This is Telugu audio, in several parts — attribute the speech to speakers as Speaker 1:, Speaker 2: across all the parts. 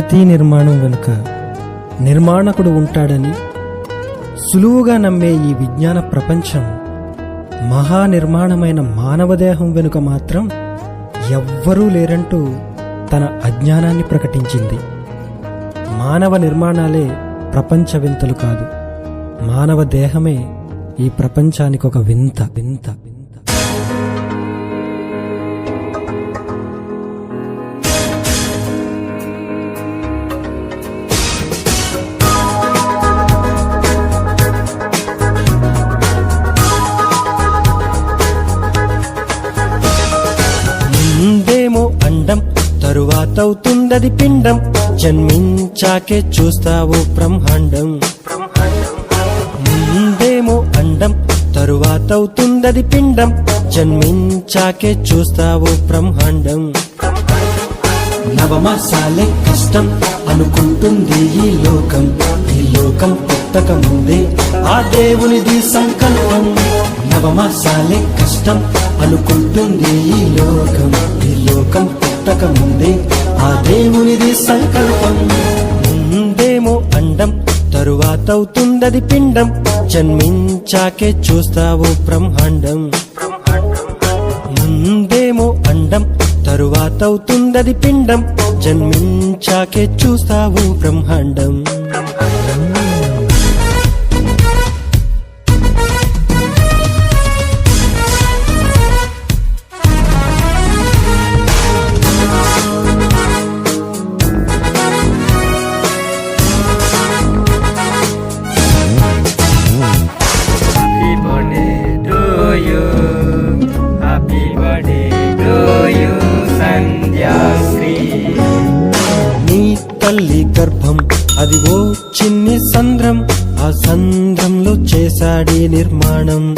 Speaker 1: ప్రతి నిర్మాణం వెనుక నిర్మాణకుడు ఉంటాడని సులువుగా నమ్మే ఈ విజ్ఞాన ప్రపంచం మహా నిర్మాణమైన మానవదేహం వెనుక మాత్రం ఎవ్వరూ లేరంటూ తన అజ్ఞానాన్ని ప్రకటించింది. మానవ నిర్మాణాలే ప్రపంచ వింతలు కాదు. మానవ దేహమే ఈ ప్రపంచానికి ఒక వింత వింత. తరువాతవుతుందది పిండం. జన్మించాకే చూస్తావు బ్రహ్మాండం. ముందేమో అండం. తరువాతవుతుందది పిండం. జన్మించాకే చూస్తావు బ్రహ్మాండం.
Speaker 2: నవమాసాలే కష్టం. అనుకుంటుంది ఈ లోకం. ఈ లోకం పుట్టక ముందే ఆ దేవునిది సంకల్పం. నవమాసాలే కష్టం. అనుకుంటుంది ఈ లోకం. ఈ లోకం పుట్టక ముందే ఆ దేవునిది సంకల్పం.
Speaker 1: ముందేమో అండం తరువాత అవుతుందది పిండం. జన్మించాకే చూస్తావు బ్రహ్మాండం. ముందేమో అండం తరువాత అవుతుందది పిండం. జన్మించాకే చూస్తావు బ్రహ్మాండం. తల్లి గర్భం. అది ఓ చిన్ని సంద్రం. ఆ సంద్రంలో చేశాడి నిర్మాణం.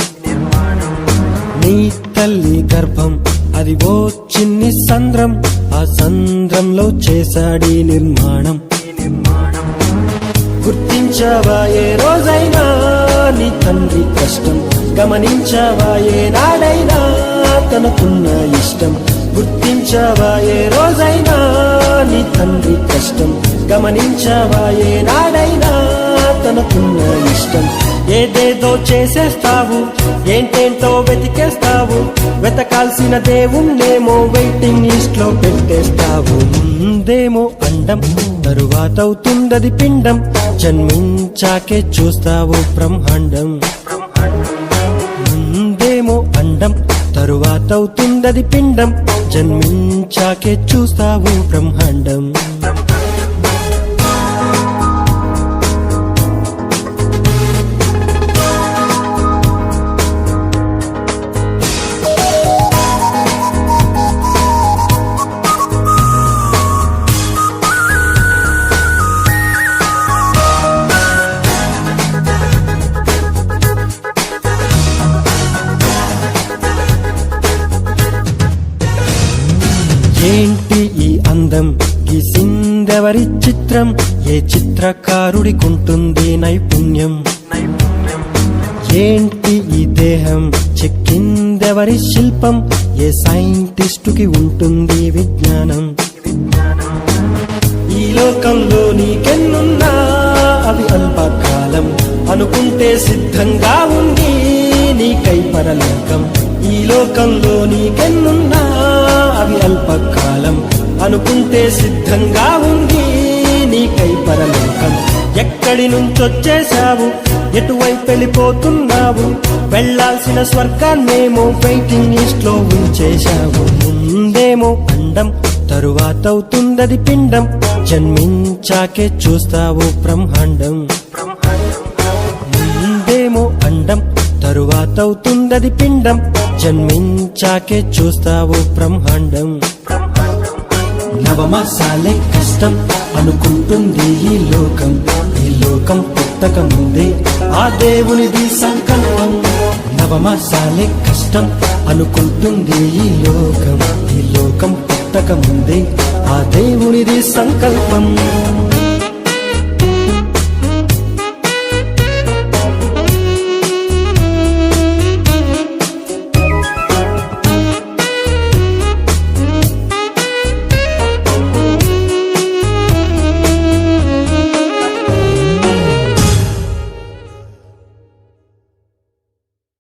Speaker 1: నీ తల్లి గర్భం. అది ఓ చిన్ని సంద్రం. ఆ సంద్రంలో చేశాడి నిర్మాణం. గుర్తించావా ఏ రోజైనా? నీ తండ్రి కష్టం. గమనించావా ఏ నాడైనా? తనకున్న ఇష్టం. గుర్తించావా ఏ రోజైనా? నీ తండ్రి కష్టం గమనించావా ఏ నాడైనా? తనకున్న ఇష్టం ఏదేదో చేసేస్తావు ఏంటేంటో వెతికేస్తావు వెతకాల్సిన దేవుణ్ణేమో వెయిటింగ్ లిస్ట్లో పెట్టేస్తావు. ముందేమో అండం తరువాతవుతుందది పిండం జన్మించాకే చూస్తావు బ్రహ్మాండం. ముందేమో అండం తరువాతవుతుందది పిండం జన్మించాకే చూస్తావు బ్రహ్మాండం. ఏంటి ఈ అందం? గీసిందెవరి చిత్రం? ఏ చిత్రకారుడికుంటుంది నైపుణ్యం? ఏంటి ఈ దేహం? చెక్కిందెవరి శిల్పం? ఏ సైంటిస్టుకి ఉంటుంది విజ్ఞానం? ఈ లోకంలో నీకెన్నున్నా? అవి అల్పకాలం. అనుకుంటే సిద్ధంగా ఉంది నీకై పరలోకం. ఈ లోకంలో నీకెన్నున్నా? అవి అల్పకాలం అనుకుంటే సిద్ధంగా ఉంది నీకై పరలోకం. ఎక్కడి నుంచొచ్చేశావు? ఎటువైపు వెళ్ళిపోతున్నావు? వెళ్ళాల్సిన స్వర్గాన్నేమో వెయిటింగ్ లిస్ట్లో ఉంచేశావు. ముందేమో అండం తరువాతవుతుందది పిండం. జన్మించాకే చూస్తావు బ్రహ్మాండం. ముందేమో అండం తరువాతవుతుందది పిండం. జన్మించాకే చూస్తావు బ్రహ్మాండం.
Speaker 2: నవమాసాలే కష్టం అనుకుంటుంది ఈ లోకం. ఈ లోకం పుట్టక ముందే ఆ దేవునిది సంకల్పం. నవమాసాలే కష్టం అనుకుంటుంది ఈ లోకం. ఈ లోకం పుట్టక ముందే ఆ దేవునిది సంకల్పం.